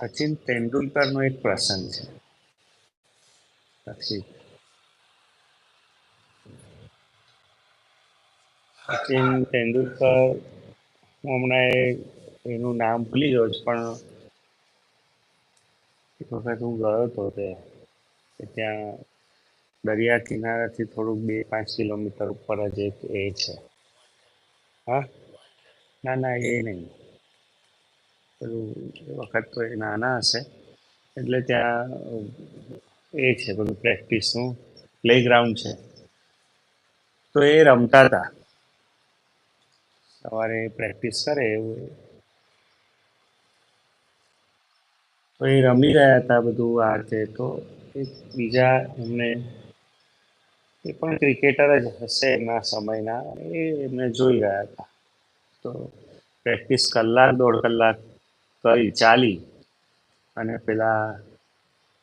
સચિન તેંડુલકરનો એક પ્રસંગ છે. પછી સચિન તેંડુલકર હું હમણાં એનું નામ ભૂલી ગયો છું, પણ એક વખત હું ગયો હતો તે ત્યાં દરિયા કિનારાથી થોડુંક બે પાંચ કિલોમીટર ઉપર જ એક એ છે. હા? ના ના, એ નહીં. પેલું વખત નાના હશે. એટલે ત્યાં એ છે બધું પ્રેક્ટિસનું પ્લેગ્રાઉન્ડ છે. તો એ રમતા હતા. સવારે પ્રેક્ટિસ કરે એવું તો એ રમી રહ્યા હતા બધું આ તે તો એક બીજા એમને એ પણ ક્રિકેટર જ હશે એમના સમયના. એ એમને જોઈ રહ્યા હતા. તો પ્રેક્ટિસ કલાક દોઢ કલાક કરી, ચાલી. અને પેલા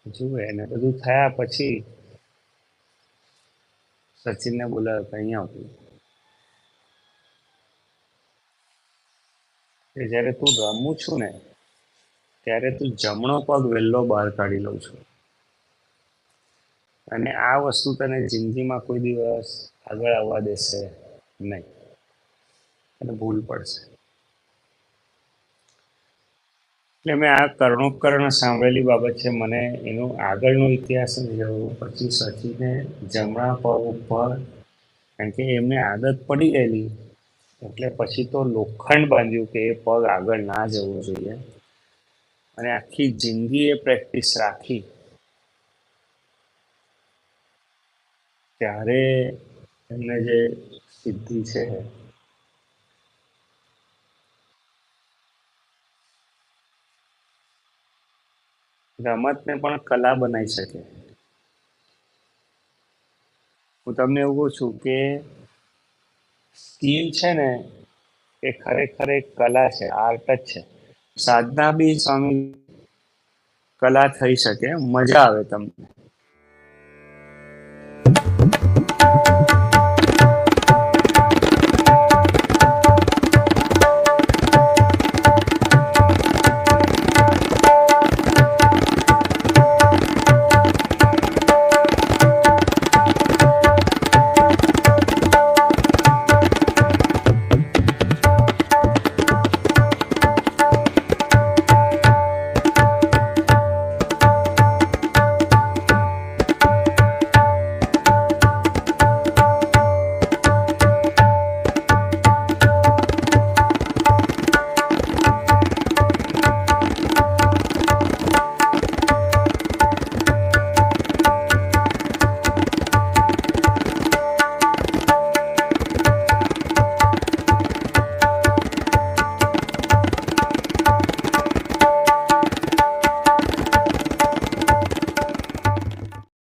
જુએ ને બધું થયા પછી સચિનને બોલાવ્યો કે અહીંયા આવતું કે જ્યારે તું રમું છું ને, ત્યારે તું જમણો પગ વહેલો બહાર કાઢી લઉં છું. અને આ વસ્તુ તને જિંદગીમાં કોઈ દિવસ આગળ આવવા દેશે નહીં. અને ભૂલ પડશે. એટલે મેં આ કર્ણોપકરણ સાંભળેલી બાબત છે. મને એનો આગળનો ઇતિહાસ ખબર પછી સચિને જમણા પગ ઉપર, કારણ કે એમને આદત પડી ગયેલી. એટલે પછી તો લોખંડ બાંધ્યું કે એ પગ આગળ ના જવું જોઈએ. અને આખી જિંદગી એ પ્રેક્ટિસ રાખી. ત્યારે એમને જે સિદ્ધિ છે રમતને પણ કલા બનાવી શકે. હું તમને એવું કહું છું કે સ્કિલ છે ને એ ખરેખર એક કલા છે, આર્ટ જ છે. સાધના બી સ્વામી કલા થઈ શકે, મજા આવે તમને.